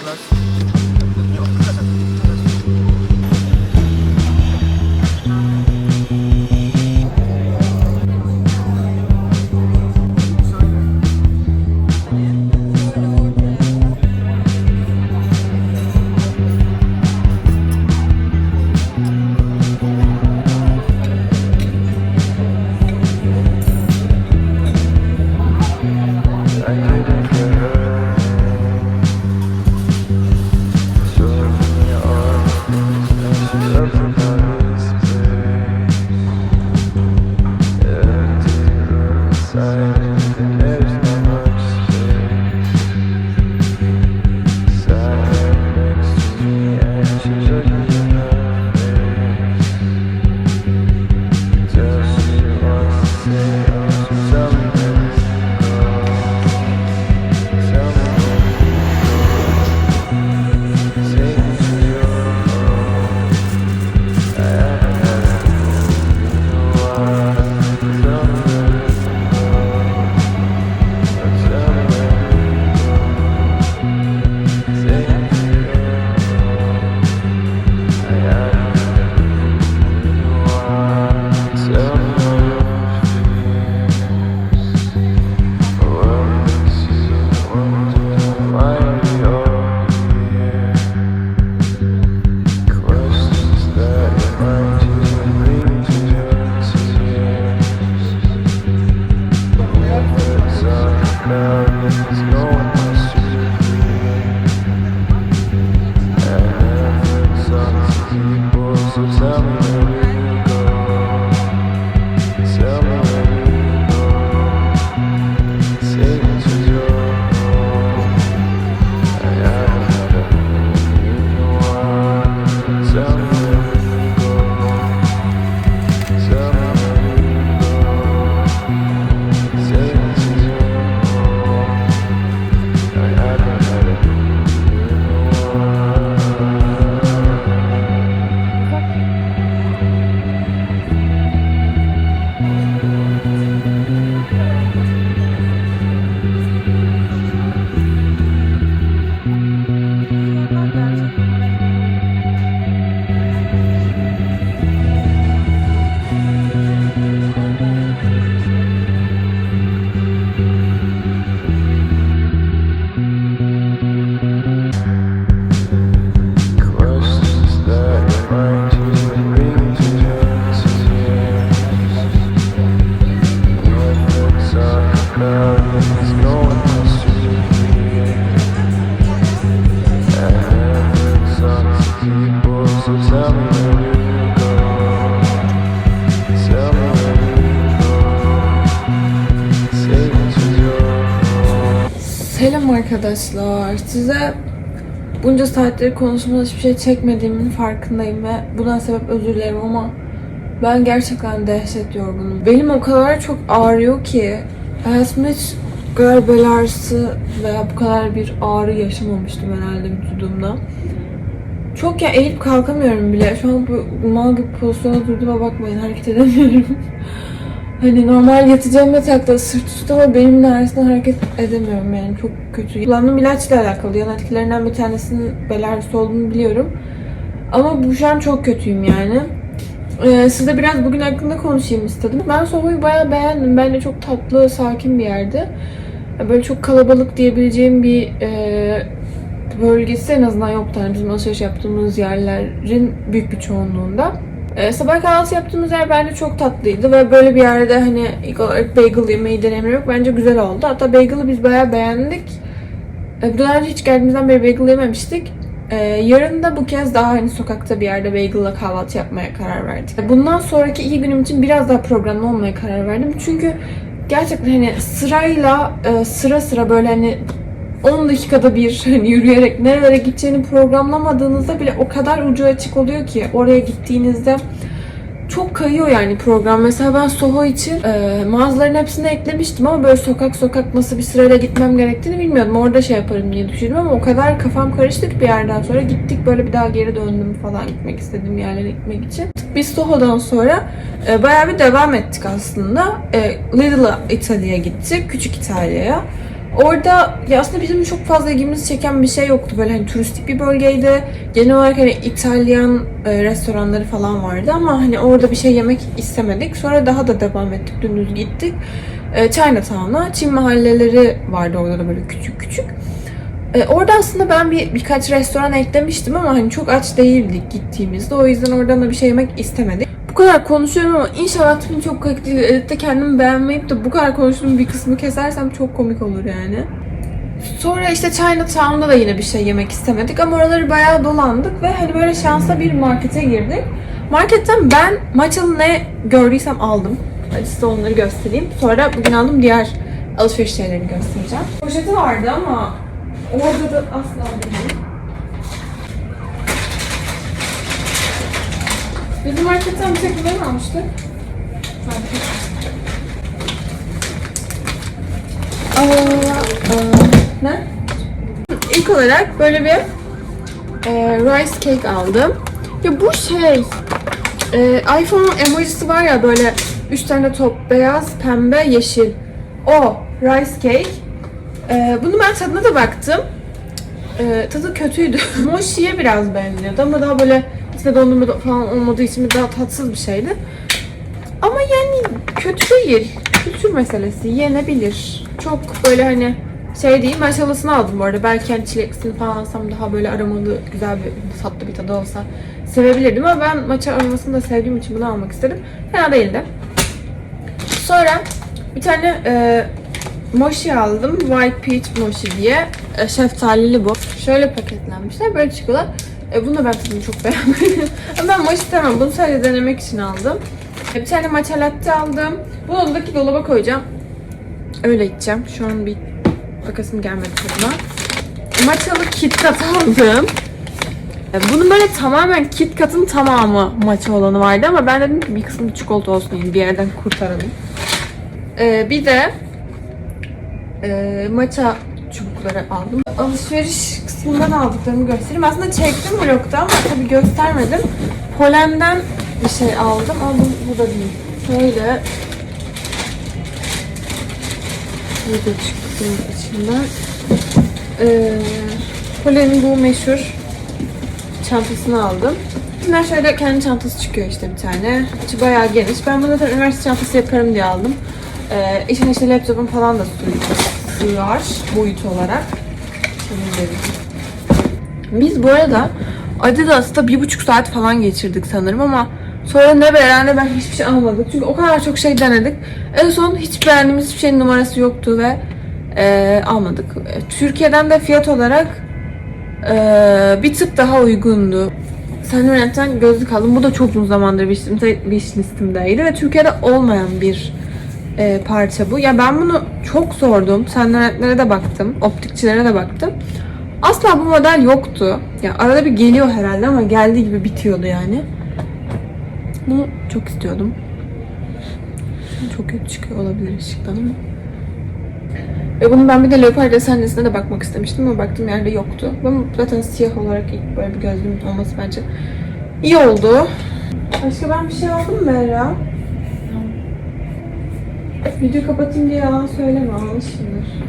plus. love is going. Selam arkadaşlar. Size bunca saatleri konuşmadan hiçbir şey çekmediğimin farkındayım ve buna sebep özür dilerim ama ben gerçekten dehşet yorgunum. Belim o kadar çok ağrıyor ki hayatımda hiç kadar veya bu kadar bir ağrı yaşamamıştım herhalde vücudumda. Çok ya eğilip kalkamıyorum bile. Şu an bu mal gibi pozisyona durduğuma bakmayın hareket edemiyorum. Hani normal yatacağım yatakta sırt üstü ama belimin ağrısından hareket edemiyorum yani çok kötü. Kullandığım ilaçla alakalı yan etkilerinden bir tanesinin bel olduğunu biliyorum. Ama bu şu an çok kötüyüm yani. Ee, size biraz bugün hakkında konuşayım istedim. Ben Soho'yu bayağı beğendim. Bence çok tatlı, sakin bir yerdi. Böyle çok kalabalık diyebileceğim bir e, bölgesi en azından yoktu. Yani bizim alışveriş yaptığımız yerlerin büyük bir çoğunluğunda. Ee, sabah kahvaltı yaptığımız yer bence çok tatlıydı ve böyle bir yerde hani ilk olarak bagel yemeyi denemek bence güzel oldu. Hatta bagel'ı biz bayağı beğendik. Ee, daha önce hiç geldiğimizden beri bagel yememiştik. Ee, yarın da bu kez daha hani sokakta bir yerde bagel'la kahvaltı yapmaya karar verdik. Bundan sonraki iki günüm için biraz daha programlı olmaya karar verdim. Çünkü gerçekten hani sırayla e, sıra sıra böyle hani 10 dakikada bir hani yürüyerek nerelere gideceğini programlamadığınızda bile o kadar ucu açık oluyor ki oraya gittiğinizde çok kayıyor yani program. Mesela ben Soho için e, mağazaların hepsini eklemiştim ama böyle sokak sokak nasıl bir sırayla gitmem gerektiğini bilmiyordum. Orada şey yaparım diye düşündüm ama o kadar kafam karıştı ki bir yerden sonra gittik böyle bir daha geri döndüm falan gitmek istediğim yerlere gitmek için. Biz Soho'dan sonra e, bayağı bir devam ettik aslında. E, Lidl İtalya'ya gittik. Küçük İtalya'ya. Orada ya aslında bizim çok fazla ilgimizi çeken bir şey yoktu. Böyle hani turistik bir bölgeydi. Genel olarak hani İtalyan e, restoranları falan vardı ama hani orada bir şey yemek istemedik. Sonra daha da devam ettik. Dümdüz gittik. E, Chinatown'a. Çin mahalleleri vardı orada da böyle küçük küçük. E, orada aslında ben bir birkaç restoran eklemiştim ama hani çok aç değildik gittiğimizde. O yüzden oradan da bir şey yemek istemedik. Bu kadar konuşuyorum ama inşallah tipim çok değil. Editte kendimi beğenmeyip de bu kadar konuştuğum bir kısmı kesersem çok komik olur yani. Sonra işte Chinatown'da da yine bir şey yemek istemedik ama oraları bayağı dolandık ve hani böyle şansla bir markete girdik. Marketten ben matchalı ne gördüysem aldım. Hadi size onları göstereyim. Sonra bugün aldığım diğer alışveriş şeylerini göstereceğim. Poşeti vardı ama orada da asla değil. Bizim marketten bir tek bunları mı almıştık? Aa, ne? İlk olarak böyle bir e, rice cake aldım. Ya bu şey e, iPhone emojisi var ya böyle üç tane top beyaz, pembe, yeşil. O rice cake. E, bunu ben tadına da baktım. E, tadı kötüydü. Moshi'ye biraz benziyordu ama daha böyle içinde dondurma falan olmadığı için daha tatsız bir şeydi. Ama yani kötü değil. Kültür meselesi. Yenebilir. Çok böyle hani şey değil. Ben şalasını aldım bu arada. Belki hani çileklisini falan alsam daha böyle aromalı, güzel bir tatlı bir tadı olsa sevebilirdim. Ama ben maça aromasını da sevdiğim için bunu almak istedim. Fena değildi. Sonra bir tane e, mochi aldım. White Peach Mochi diye. E, şeftalili bu. Şöyle paketlenmişler. Böyle çıkıyorlar. E, bunu da ben tadını çok beğenmedim. Ama ben mochi istemem. Bunu sadece denemek için aldım. E, bir tane matcha latte aldım. Bunu odadaki dolaba koyacağım. Öyle içeceğim. Şu an bir bakasım gelmedi tadına. Matchalı KitKat aldım. E, Bunun böyle tamamen KitKat'ın tamamı matcha olanı vardı ama ben dedim ki bir kısmı çikolata olsun bir yerden kurtaralım. E, bir de e, matcha çubukları aldım. Alışveriş kısmından aldıklarımı göstereyim. Aslında çektim vlogda ama tabii göstermedim. Polen'den bir şey aldım ama bu, bu da değil. Şöyle Burada çıktı içinden. Ee, Polen'in bu meşhur çantasını aldım. İçinden şöyle kendi çantası çıkıyor işte bir tane. İçi bayağı geniş. Ben bunu zaten üniversite çantası yaparım diye aldım. Ee, içine işte laptopum falan da sığıyor. Sığar boyut olarak. Biz bu arada Adidas'ta bir buçuk saat falan geçirdik sanırım ama sonra ne Beren ne ben hiçbir şey almadık. Çünkü o kadar çok şey denedik. En son hiç beğendiğimiz hiçbir şeyin numarası yoktu ve e, almadık. Türkiye'den de fiyat olarak e, bir tık daha uygundu. Sen yöneten gözlük aldım. Bu da çok uzun zamandır wish listemdeydi ve Türkiye'de olmayan bir e, parça bu. Ya ben bunu çok sordum. Senlerentlere de baktım. Optikçilere de baktım. Asla bu model yoktu. Ya arada bir geliyor herhalde ama geldiği gibi bitiyordu yani. Bunu çok istiyordum. Çok kötü çıkıyor olabilir ışıktan ama. Ve bunu ben bir de leopar desenlisine de bakmak istemiştim ama baktığım yerde yoktu. Ben zaten siyah olarak ilk böyle bir gözlüğüm olması bence iyi oldu. Başka ben bir şey aldım mı Berra? Video kapatayım diye yalan söyleme almışımdır.